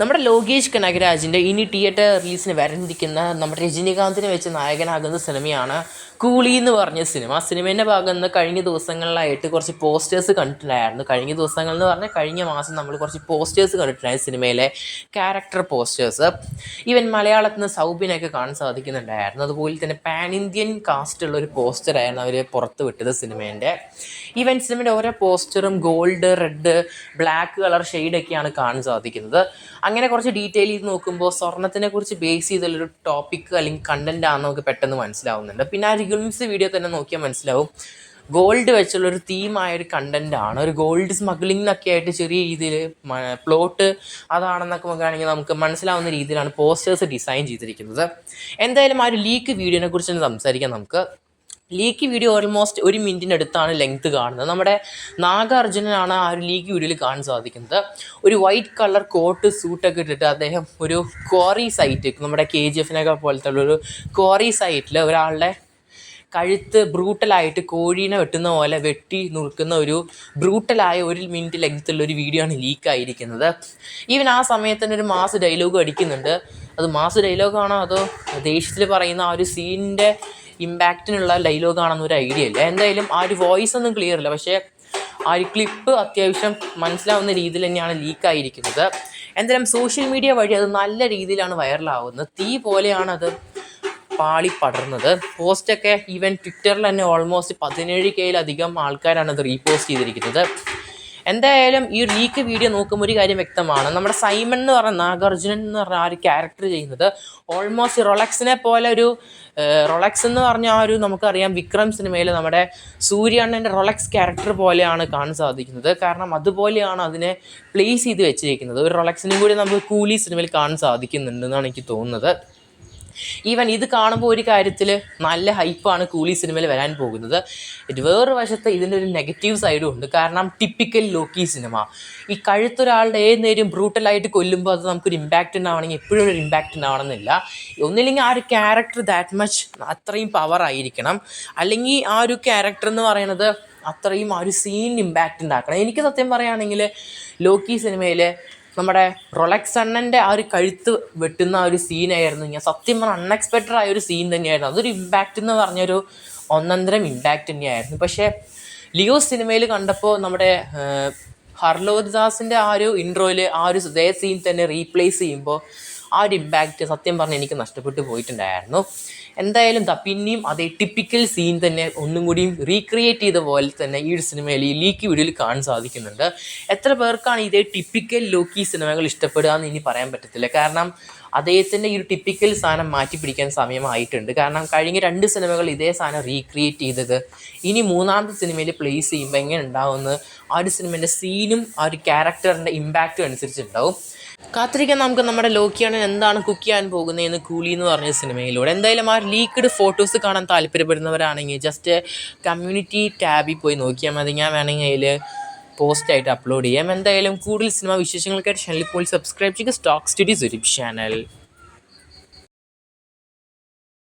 നമ്മുടെ ലോകേഷ് കനകരാജിന്റെ ഇനി തിയേറ്റർ റിലീസിന് വരണ്ടിരിക്കുന്ന നമ്മുടെ രജനീകാന്തിനെ വെച്ച് നായകനാകുന്ന സിനിമയാണ് കൂളി എന്ന് പറഞ്ഞ സിനിമ. സിനിമേന്റെ ഭാഗം നിന്ന് കഴിഞ്ഞ ദിവസങ്ങളിലായിട്ട് കുറച്ച് പോസ്റ്റേഴ്സ് കണ്ടിട്ടുണ്ടായിരുന്നു. കഴിഞ്ഞ ദിവസങ്ങൾ എന്ന് പറഞ്ഞാൽ കഴിഞ്ഞ മാസം നമ്മൾ കുറച്ച് പോസ്റ്റേഴ്സ് കണ്ടിട്ടുണ്ടായിരുന്നു സിനിമയിലെ ക്യാരക്ടർ പോസ്റ്റേഴ്സ് ഈവൻ മലയാളത്തിൽ നിന്ന് സൗബിനൊക്കെ കാണാൻ സാധിക്കുന്നുണ്ടായിരുന്നു. അതുപോലെ തന്നെ പാൻ ഇന്ത്യൻ കാസ്റ്റുള്ള ഒരു പോസ്റ്ററായിരുന്നു അവർ പുറത്ത് വിട്ടത് സിനിമേന്റെ ഈവൻ സിനിമയുടെ ഓരോ പോസ്റ്ററും ഗോൾഡ് റെഡ് ബ്ലാക്ക് കളർ ഷെയ്ഡൊക്കെയാണ് കാണാൻ സാധിക്കുന്നത്. അങ്ങനെ കുറച്ച് ഡീറ്റെയിൽ ചെയ്ത് നോക്കുമ്പോൾ സ്വർണത്തിനെ കുറിച്ച് ബേസ് ചെയ്തുള്ളൊരു ടോപ്പിക് അല്ലെങ്കിൽ കണ്ടന്റ് ആണെന്ന് നമുക്ക് പെട്ടെന്ന് മനസ്സിലാവുന്നുണ്ട്. പിന്നെ ആ റിഗിൾസ് വീഡിയോ തന്നെ നോക്കിയാൽ മനസ്സിലാവും. ഗോൾഡ് വെച്ചുള്ള ഒരു തീമായ ഒരു കണ്ടന്റ് ആണ്. ഒരു ഗോൾഡ് സ്മഗ്ലിംഗ് എന്നൊക്കെ ആയിട്ട് ചെറിയ രീതിയിൽ പ്ലോട്ട് അതാണെന്നൊക്കെ നോക്കുകയാണെങ്കിൽ നമുക്ക് മനസ്സിലാവുന്ന രീതിയിലാണ് പോസ്റ്റേഴ്സ് ഡിസൈൻ ചെയ്തിരിക്കുന്നത്. എന്തായാലും ആ ഒരു ലീക്ക് വീഡിയോനെ കുറിച്ച് സംസാരിക്കാം നമുക്ക്. ലീക്ക് വീഡിയോ ഓൾമോസ്റ്റ് ഒരു മിനിറ്റിന്റെ അടുത്താണ് ലെങ്ത് കാണുന്നത്. നമ്മുടെ നാഗാർജുനനാണ് ആ ഒരു ലീക്ക് വീഡിയോയിൽ കാണാൻ സാധിക്കുന്നത്. ഒരു വൈറ്റ് കളർ കോട്ട് സൂട്ടൊക്കെ ഇട്ടിട്ട് അദ്ദേഹം ഒരു ക്വാറി സൈറ്റ് നമ്മുടെ കെ ജി എഫിനൊക്കെ പോലത്തെ ഒരു ക്വാറി സൈറ്റിൽ ഒരാളുടെ കഴുത്ത് ബ്രൂട്ടലായിട്ട് കോഴീനെ വെട്ടുന്ന പോലെ വെട്ടി നുറുക്കുന്ന ഒരു ബ്രൂട്ടലായ ഒരു മിനിറ്റ് ലെങ്ത്തുള്ള ഒരു വീഡിയോ ആണ് ലീക്കായിരിക്കുന്നത് ഈവൻ ആ സമയത്ത് തന്നെ ഒരു മാസ് ഡയലോഗ് അടിക്കുന്നുണ്ട്. അത് മാസ് ഡയലോഗാണോ അതോ ദേഷ്യത്തിൽ പറയുന്ന ആ ഒരു സീനിന്റെ ഇമ്പാക്റ്റിനുള്ള ഡയലോഗ് ആണെന്ന് ഒരു ഐഡിയ ഇല്ല. എന്തായാലും ആ ഒരു വോയിസ് ഒന്നും ക്ലിയർ ഇല്ല. പക്ഷേ ആ ഒരു ക്ലിപ്പ് അത്യാവശ്യം മനസ്സിലാവുന്ന രീതിയിൽ തന്നെയാണ് ലീക്കായിരിക്കുന്നത് എന്തായാലും സോഷ്യൽ മീഡിയ വഴി അത് നല്ല രീതിയിലാണ് വൈറലാവുന്നത് തീ പോലെയാണ് അത് പാളി പടർന്നത്. പോസ്റ്റൊക്കെ ഈവൻ ട്വിറ്ററിൽ തന്നെ ഓൾമോസ്റ്റ് പതിനേഴ് കെയിലധികം ആൾക്കാരാണ് അത് റീപോസ്റ്റ് ചെയ്തിരിക്കുന്നത്. എന്തായാലും ഈ ലീക്ക് വീഡിയോ നോക്കുമ്പോൾ ഒരു കാര്യം വ്യക്തമാണ്. നമ്മുടെ സൈമൺ എന്ന് പറഞ്ഞ നാഗാർജുനൻ എന്ന് പറഞ്ഞ ആ ഒരു ക്യാരക്ടർ ചെയ്യുന്നത് ഓൾമോസ്റ്റ് റൊളക്സിനെ പോലെ ഒരു റൊളക്സ് എന്ന് പറഞ്ഞ ആ ഒരു നമുക്കറിയാം വിക്രം സിനിമയിൽ നമ്മുടെ സൂര്യണ്ണന്റെ റൊളക്സ് ക്യാരക്ടർ പോലെയാണ് കാണാൻ സാധിക്കുന്നത്. കാരണം അതുപോലെയാണ് അതിനെ പ്ലേസ് ചെയ്ത് വെച്ചിരിക്കുന്നത്. ഒരു റൊളക്സിനും കൂടി നമുക്ക് കൂലി സിനിമയിൽ കാണാൻ സാധിക്കുന്നുണ്ടെന്നാണ് എനിക്ക് തോന്നുന്നത്. ഈവൻ ഇത് കാണുമ്പോൾ ഒരു കാര്യത്തിൽ നല്ല ഹൈപ്പാണ് കൂലി സിനിമയിൽ വരാൻ പോകുന്നത്. വേറൊരു വശത്ത് ഇതിന്റെ ഒരു നെഗറ്റീവ് സൈഡും ഉണ്ട്. കാരണം ടിപ്പിക്കൽ ലോക്കി സിനിമ ഈ കഴുത്തൊരാളുടെ ഏത് നേരം ബ്രൂട്ടലായിട്ട് കൊല്ലുമ്പോൾ അത് നമുക്കൊരു ഇമ്പാക്റ്റ് ഉണ്ടാവണമെങ്കിൽ എപ്പോഴും ഒരു ഇമ്പാക്റ്റ് ഉണ്ടാവണമെന്നില്ല. ഒന്നില്ലെങ്കിൽ ആ ഒരു ക്യാരക്ടർ ദാറ്റ് മച്ച് അത്രയും പവർ ആയിരിക്കണം. അല്ലെങ്കിൽ ആ ഒരു ക്യാരക്ടർ എന്ന് പറയുന്നത് അത്രയും ആ ഒരു സീൻ ഇമ്പാക്റ്റ് ഉണ്ടാക്കണം. എനിക്ക് സത്യം പറയുകയാണെങ്കിൽ ലോക്കി സിനിമയിൽ നമ്മുടെ റൊളക്സ് അണ്ണന്റെ ആ ഒരു കഴുത്ത് വെട്ടുന്ന ആ ഒരു സീനായിരുന്നു ഞാൻ സത്യം പറഞ്ഞാൽ അൺഎക്സ്പെക്റ്റഡ് ആയ ഒരു സീൻ തന്നെയായിരുന്നു. അതൊരു ഇമ്പാക്റ്റ് എന്ന് പറഞ്ഞൊരു ഒന്നന്തരം ഇമ്പാക്റ്റ് തന്നെയായിരുന്നു. പക്ഷേ ലിയോ സിനിമയിൽ കണ്ടപ്പോൾ നമ്മുടെ ഹർലോദ് ദാസിന്റെ ആ ഒരു ഇൻട്രോയിൽ ആ ഒരു ഇതേ സീൻ തന്നെ റീപ്ലേസ് ചെയ്യുമ്പോൾ ആ ഒരു ഇമ്പാക്റ്റ് സത്യം പറഞ്ഞാൽ എനിക്ക് നഷ്ടപ്പെട്ടു പോയിട്ടുണ്ടായിരുന്നു. എന്തായാലും ദാ പിന്നെയും അതേ ടിപ്പിക്കൽ സീൻ തന്നെ ഒന്നും കൂടിയും റീക്രിയേറ്റ് ചെയ്ത പോലെ തന്നെ ഈ ഒരു സിനിമയിൽ ഈ ലീക്ക് വീഡിയോയിൽ കാണാൻ സാധിക്കുന്നുണ്ട്. എത്ര പേർക്കാണ് ഇതേ ടിപ്പിക്കൽ ലോക്കി സിനിമകൾ ഇഷ്ടപ്പെടുക എന്ന് ഇനി പറയാൻ പറ്റത്തില്ല. കാരണം അദ്ദേഹത്തിന്റെ ഈ ഒരു ടിപ്പിക്കൽ സാധനം മാറ്റി പിടിക്കാൻ സമയമായിട്ടുണ്ട്. കാരണം കഴിഞ്ഞ രണ്ട് സിനിമകൾ ഇതേ സാധനം റീക്രിയേറ്റ് ചെയ്തത്. ഇനി മൂന്നാമത്തെ സിനിമയിൽ പ്ലേസ് ചെയ്യുമ്പോൾ എങ്ങനെ ഉണ്ടാവുമെന്ന് ആ ഒരു സിനിമേന്റെ സീനും ആ ഒരു ക്യാരക്ടറിന്റെ ഇമ്പാക്റ്റും അനുസരിച്ചുണ്ടാവും കാത്തിരിക്കാൻ നമുക്ക് നമ്മുടെ ലോക്കിയാണ് എന്താണ് കുക്ക് ചെയ്യാൻ പോകുന്നതെന്ന് കൂലി എന്ന് പറഞ്ഞ സിനിമയിലൂടെ. എന്തായാലും ആ ലീക്ക്ഡ് ഫോട്ടോസ് കാണാൻ താല്പര്യപ്പെടുന്നവരാണെങ്കിൽ ജസ്റ്റ് കമ്മ്യൂണിറ്റി ടാബിൽ പോയി നോക്കിയാൽ മതി. ഞാൻ വേണമെങ്കിൽ അതിൽ പോസ്റ്റായിട്ട് അപ്ലോഡ് ചെയ്യാം. എന്തായാലും കൂടുതൽ സിനിമ വിശേഷങ്ങൾക്കായിട്ട് ചാനലിൽ പോയി സബ്സ്ക്രൈബ് ചെയ്യുക. സ്റ്റോക്ക് സ്റ്റഡീസ് ഒരു ചാനൽ